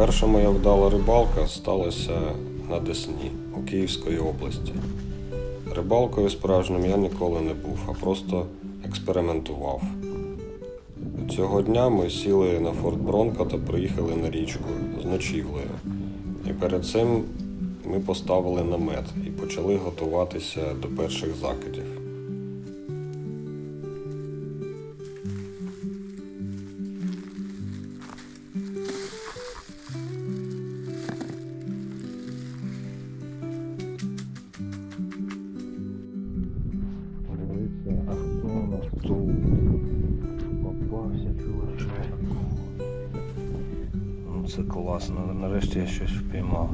Перша моя вдала рибалка сталася на Десні у Київської області. Рибалкою справжнім я ніколи не був, а просто експериментував. Цього дня ми сіли на Форт Бронко та приїхали на річку з ночівлею. І перед цим ми поставили намет і почали готуватися до перших закидів. Класно, нарешті я щось впіймав.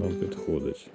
Нам підходить.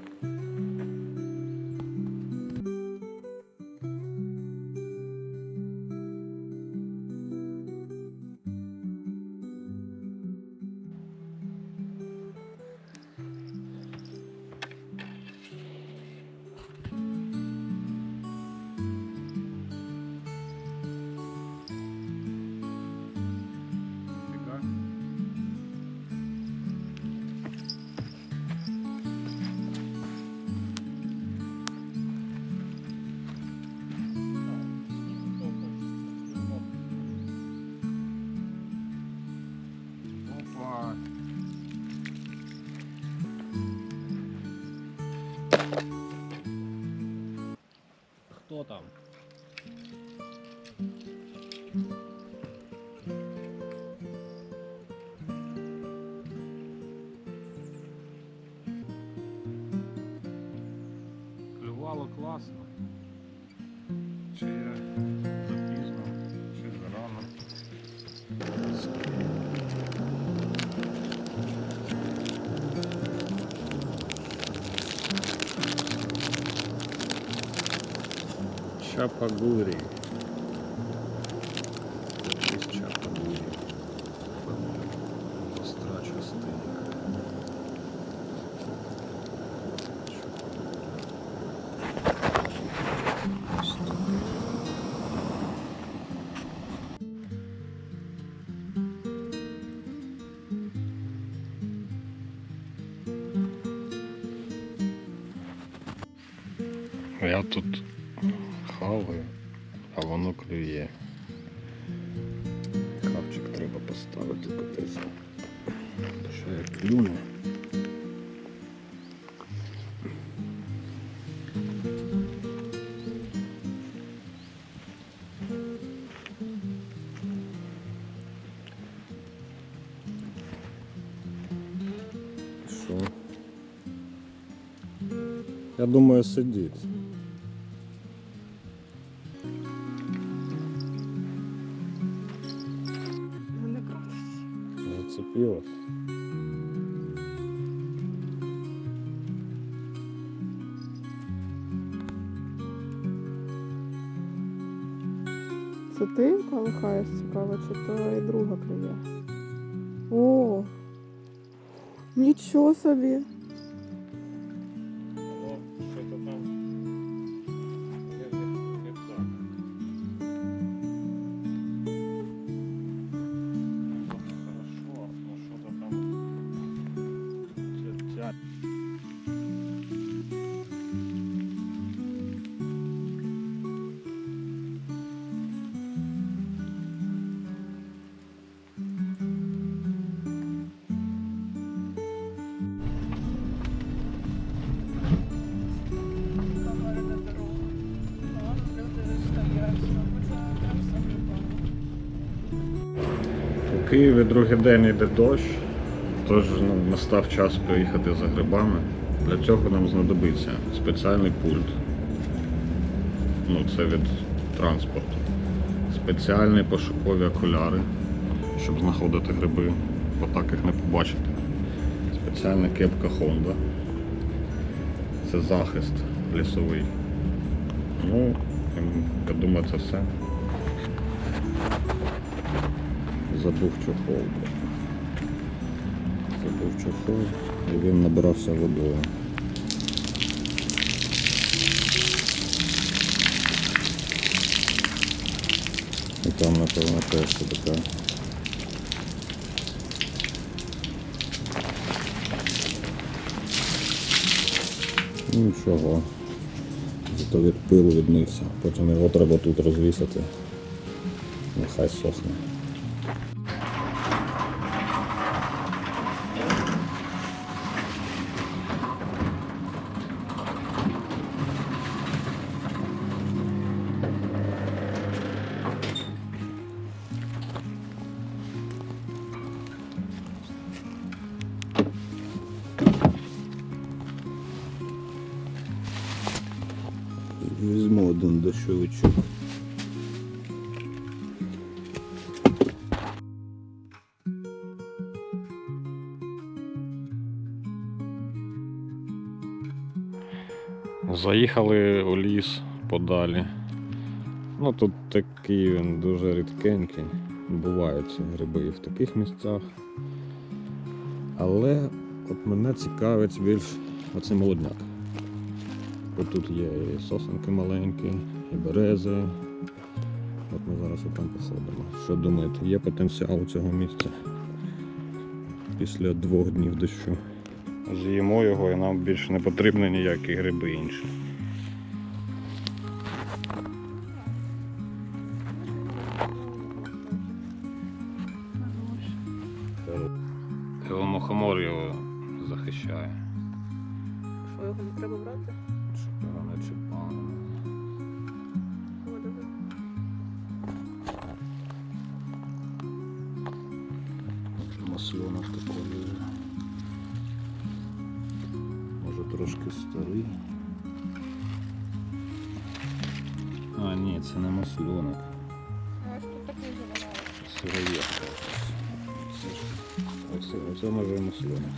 Чапагури. Якийсь Чапагурі. Гостра частина. Я тут хаваю, а воно клює. Хавчик треба поставити кудись. Що я клюну. Я думаю, сидить. Крутись. Зацепилась. Це ти колихаєш цікаво, чи то і друга клює? О! Нічого собі! Києві другий день йде дощ, тож ну, настав час приїхати за грибами. Для цього нам знадобиться спеціальний пульт. ну це від транспорту. Спеціальні пошукові окуляри, щоб знаходити гриби, бо так їх не побачити. Спеціальна кепка Honda. Це захист лісовий. Ну, я думаю, це все. Забув чохол. Забув чохол і він набирався водою. І там, напевно, теж така. Нічого. Зато від пилу відмився. Потім його треба тут розвісити. Нехай сохне. Візьму один дощовичок. Заїхали у ліс подалі. Ну тут такий він дуже рідкенький. Бувають ці гриби і в таких місцях. Але от мене цікавить більш оцей молодняк. Бо тут є і сосенки маленькі, і берези. От ми зараз там походимо. Що думаєте, є потенціал у цього місця після двох днів дощу? З'їмо його і нам більше не потрібні ніякі гриби інші. Його мухомор його захищає. Що його не треба брати? Щоб його не чіпало. Масльонок такий. Може трошки старий. А, ні, це не масльонок. Ось тут такий. Це Оце, оце може масльонок.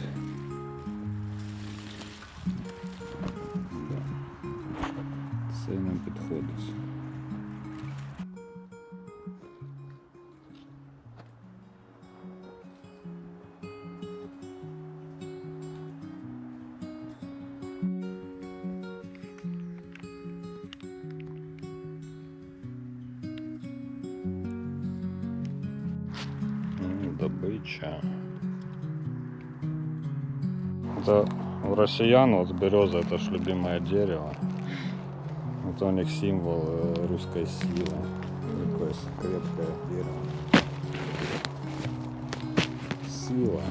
М, Добыча. Это у россиян вот береза это ж любимое дерево. Это у них символ э, русской силы. Такое крепкое дерево. Сила.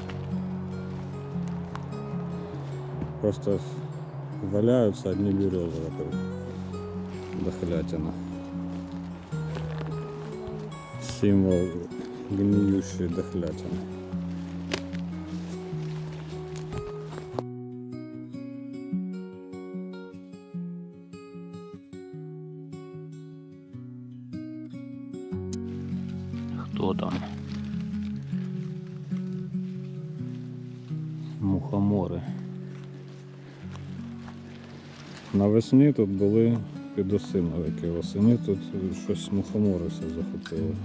Просто валяются одни березы вокруг. Дохлятина. Символ гниющей дохлятины. Хто там? Мухомори. Навесні тут були підосиновики, восені тут щось мухомори все захопили.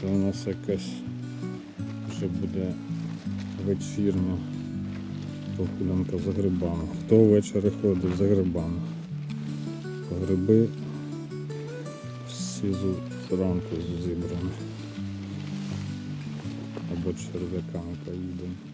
Це у нас якась вже буде вечірня прогулянка за грибами. Хто ввечері ходить за грибами? Гриби всі зранку зібрані. Або черв'яками поїдемо.